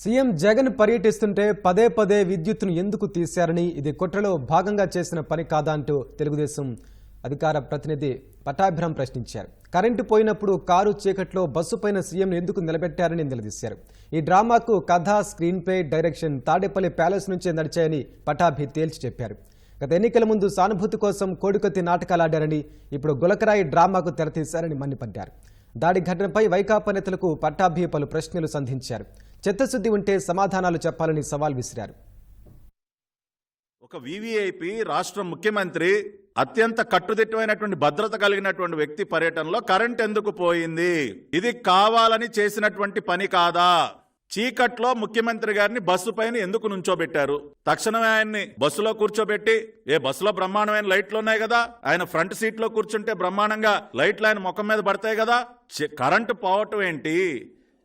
CM Jagan పర్యటిస్తుంటే పదే పదే విద్యుత్తును ఎందుకు తీశారని ఇది కుట్రలో భాగంగా చేసిన పని కాదా అంటూ తెలుగుదేశం అధికార ప్రతినిధి పటాభిరాం ప్రశ్నించారు. కరెంటు పోయినప్పుడు కారు చీకట్లో బస్సు పైన సీఎం ఎందుకు నిలబెట్టారని నిలదీశారు. ఈ డ్రామాకు కథ screenplay direction Tadepalli palace నుంచే నడిచాయని పటాభి తేల్చి చెప్పారు. గత ఎన్నికల ముందు సానుభూతి కోసం కోడికొత్తి నాటకాలు ఆడారని ఇప్పుడు గులకరాయి డ్రామాకు తెరతీశారని మండిపడ్డారు. దాడి ఘటనపై వైకాపా నేతలకు పట్టాభి పలు ప్రశ్నలు సంధించారు. చిత్తశుద్ధి ఉంటే సమాధానాలు చెప్పాలని సవాల్ విసిరారు. ఒక వివిఐపి రాష్ట్ర ముఖ్యమంత్రి అత్యంత కట్టుదిట్టమైనటువంటి భద్రత కలిగినటువంటి వ్యక్తి పర్యటనలో కరెంట్ ఎందుకు పోయింది? ఇది కావాలని చేసినటువంటి పని కాదా? చీకట్లో ముఖ్యమంత్రి గారిని బస్సు పైన ఎందుకు నుంచోబెట్టారు? తక్షణమే ఆయన్ని బస్సులో కూర్చోబెట్టి ఏ బస్సులో బ్రహ్మాండమైన లైట్లు ఉన్నాయి కదా? ఆయన ఫ్రంట్ సీట్లో కూర్చుంటే బ్రహ్మాండంగా లైట్లు ఆయన ముఖం మీద పడతాయి కదా? కరెంటు పోవటం ఏంటి?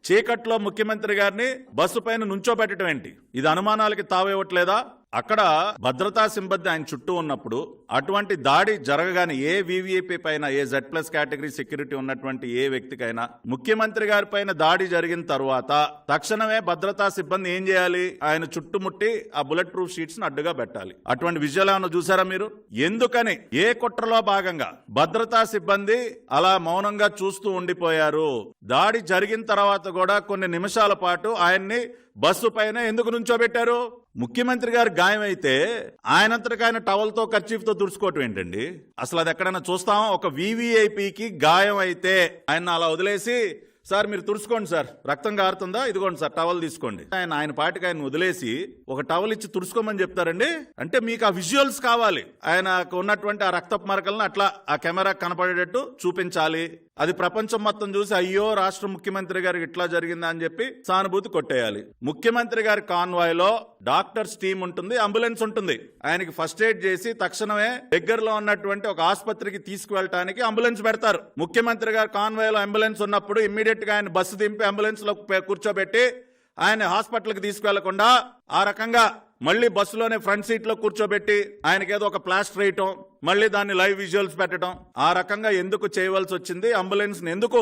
చీకట్లో ముఖ్యమంత్రి గారిని బస్సు పైన నుంచోబెట్టడం ఏంటి? ఇది అనుమానాలకి తావివ్వట్లేదా అక్కడ భద్రతా సిబ్బంది ఆయన చుట్టూ ఉన్నప్పుడు అటువంటి దాడి జరగగానే ఏ వివిఐపి పైన ఏ జెడ్ ప్లస్ కేటగిరీ సెక్యూరిటీ ఉన్నటువంటి ఏ వ్యక్తికైనా ముఖ్యమంత్రి గారి పైన దాడి జరిగిన తర్వాత తక్షణమే భద్రతా సిబ్బంది ఏం చేయాలి? ఆయన చుట్టుముట్టి ఆ బుల్లెట్ ప్రూఫ్ షీట్స్ను అడ్డుగా పెట్టాలి. అటువంటి విజయాలు ఏమైనా చూసారా మీరు? ఎందుకని? ఏ కుట్రలో భాగంగా భద్రతా సిబ్బంది అలా మౌనంగా చూస్తూ ఉండిపోయారు. దాడి జరిగిన తర్వాత కూడా కొన్ని నిమిషాల పాటు ఆయన్ని బస్సు పైన ఎందుకు నుంచోబెట్టారు? ముఖ్యమంత్రి గారు గాయం అయితే ఆయనంతటికి ఆయన టవల్తో ఖర్చీఫ్తో తుడుచుకోవటం ఏంటండి? అసలు అది ఎక్కడైనా చూస్తాం ఒక వివిఐపికి గాయం అయితే ఆయన అలా వదిలేసి సార్ మీరు తుడుచుకోండి సార్. రక్తం కారుతుందా ఇదిగోండి సార్ టవల్ తీసుకోండి. ఆయన ఆయన పాటికి ఆయన వదిలేసి ఒక టవల్ ఇచ్చి తుడుచుకోమని చెప్తారండి. అంటే మీకు ఆ విజువల్స్ కావాలి. ఆయనకు ఉన్నటువంటి ఆ రక్తపు మరకలను అట్లా ఆ కెమెరా కనపడేటట్టు చూపించాలి. అది ప్రపంచం మొత్తం చూసి అయ్యో రాష్ట్ర ముఖ్యమంత్రి గారికి ఇట్లా జరిగిందా? అని చెప్పి సానుభూతి కొట్టేయాలి. ముఖ్యమంత్రి గారి కాన్వాయ్లో డాక్టర్స్ టీమ్ ఉంటుంది అంబులెన్స్ ఉంటుంది. ఆయనకి ఫస్ట్ ఎయిడ్ చేసి తక్షణమే దగ్గరలో ఉన్నటువంటి ఒక ఆసుపత్రికి తీసుకువెళ్ళటానికి అంబులెన్స్ పెడతారు. ముఖ్యమంత్రి గారి కాన్వాయ్లో అంబులెన్స్ ఉన్నప్పుడు ఇమ్మీడియట్ ఇమీడియట్గా ఆయన బస్సు దింపి అంబులెన్స్లో కూర్చోబెట్టి ఆయన హాస్పిటల్కి తీసుకువెళ్ళకుండా ఆ రకంగా మళ్ళీ బస్సులోనే ఫ్రంట్ సీట్లో కూర్చోబెట్టి ఆయనకి ఏదో ఒక ప్లాస్టర్ వేయటం మళ్ళీ దాన్ని లైవ్ విజువల్స్ పెట్టడం ఆ రకంగా ఎందుకు చేయవలసి వచ్చింది అంబులెన్స్ని ఎందుకు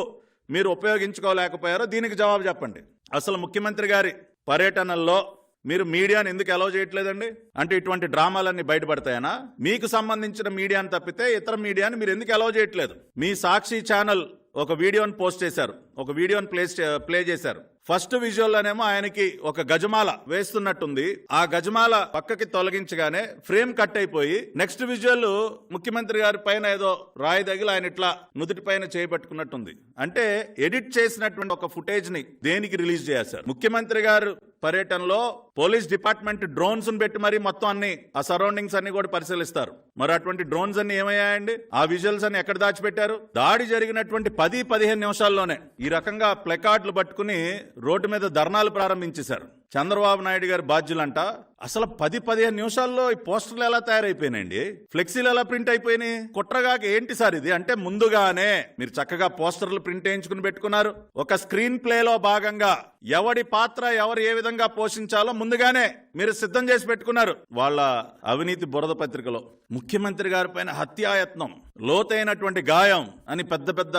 మీరు ఉపయోగించుకోలేకపోయారో దీనికి జవాబు చెప్పండి. అసలు ముఖ్యమంత్రి గారి పర్యటనల్లో మీరు మీడియాని ఎందుకు అలౌ చేయట్లేదండి? అంటే ఇటువంటి డ్రామాలన్నీ బయటపడతాయనా? మీకు సంబంధించిన మీడియాని తప్పితే ఇతర మీడియాని మీరు ఎందుకు అలౌ చేయట్లేదు? మీ సాక్షి ఛానల్ ఒక వీడియోని పోస్ట్ చేశారు. ఒక వీడియోని ప్లే ప్లే చేశారు. ఫస్ట్ విజువల్లోనేమో ఆయనకి ఒక గజమాల వేస్తున్నట్టుంది. ఆ గజమాల పక్కకి తొలగించగానే ఫ్రేమ్ కట్ అయిపోయి నెక్స్ట్ విజువల్ ముఖ్యమంత్రి గారి పైన ఏదో రాయి తగిలి ఆయన ఇట్లా నుదుటి పైన చేయబట్టుకున్నట్టుంది అంటే ఎడిట్ చేసినటువంటి ఒక ఫుటేజ్ని దేనికి రిలీజ్ చేశారు ముఖ్యమంత్రి గారు పర్యటనలో పోలీస్ డిపార్ట్మెంట్ డ్రోన్స్ పెట్టి మరి మొత్తం అన్ని ఆ సరౌండింగ్స్ అన్ని కూడా పరిశీలిస్తారు. మరి అటువంటి డ్రోన్స్ అన్ని ఏమయ్యాయండి? ఆ విజువల్స్ అన్ని ఎక్కడ దాచిపెట్టారు? దాడి జరిగినటువంటి పది పదిహేను నిమిషాల్లోనే ఈ రకంగా ప్లెకార్డులు పట్టుకుని రోడ్డు మీద ధర్నాలు ప్రారంభించేశారు. చంద్రబాబు నాయుడు గారి బాధ్యులంట. అసలు పది పదిహేను నిమిషాల్లో ఈ పోస్టర్లు ఎలా తయారైపోయినాయండి? ఫ్లెక్సీలు ఎలా ప్రింట్ అయిపోయినాయి? కుట్రగాక ఏంటి సార్ ఇది? అంటే ముందుగానే మీరు చక్కగా పోస్టర్లు ప్రింట్ వేయించుకుని పెట్టుకున్నారు. ఒక స్క్రీన్ ప్లేలో భాగంగా ఎవడి పాత్ర ఎవరు ఏ విధంగా పోషించాలో ముందుగానే మీరు సిద్ధం చేసి పెట్టుకున్నారు. వాళ్ళ అవినీతి బురద పత్రికలో ముఖ్యమంత్రి గారి పైన హత్యాయత్నం లోతైనటువంటి గాయం అని పెద్ద పెద్ద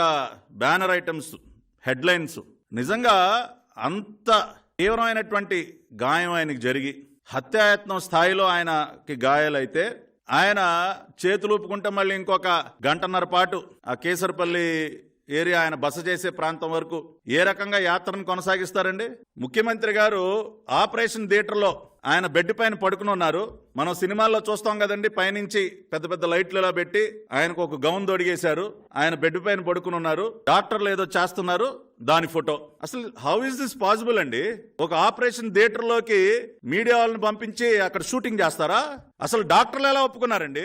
బ్యానర్ ఐటమ్స్ హెడ్లైన్స్. నిజంగా అంత తీవ్రమైనటువంటి గాయం ఆయనకి జరిగి హత్యాయత్నం స్థాయిలో ఆయనకి గాయాలైతే ఆయన చేతులు ఊపుకుంటే మళ్ళీ ఇంకొక గంటన్నర పాటు ఆ కేసరపల్లి ఏరియా ఆయన బస చేసే ప్రాంతం వరకు ఏ రకంగా యాత్రను కొనసాగిస్తారండి? ముఖ్యమంత్రి గారు ఆపరేషన్ థియేటర్లో ఆయన బెడ్ పైన పడుకుని ఉన్నారు. మనం సినిమాల్లో చూస్తాం కదండి పైనుంచి పెద్ద పెద్ద లైట్లు ఇలా పెట్టి ఆయనకు ఒక గౌన్ దొడిగేశారు ఆయన బెడ్ పైన పడుకుని ఉన్నారు. డాక్టర్లు ఏదో చేస్తున్నారు. దాని ఫోటో. అసలు హౌ ఇస్ దిస్ పాసిబుల్ అండి? ఒక ఆపరేషన్ థియేటర్లోకి మీడియా వాళ్ళని పంపించి అక్కడ షూటింగ్ చేస్తారా? అసలు డాక్టర్లు ఎలా ఒప్పుకున్నారండి?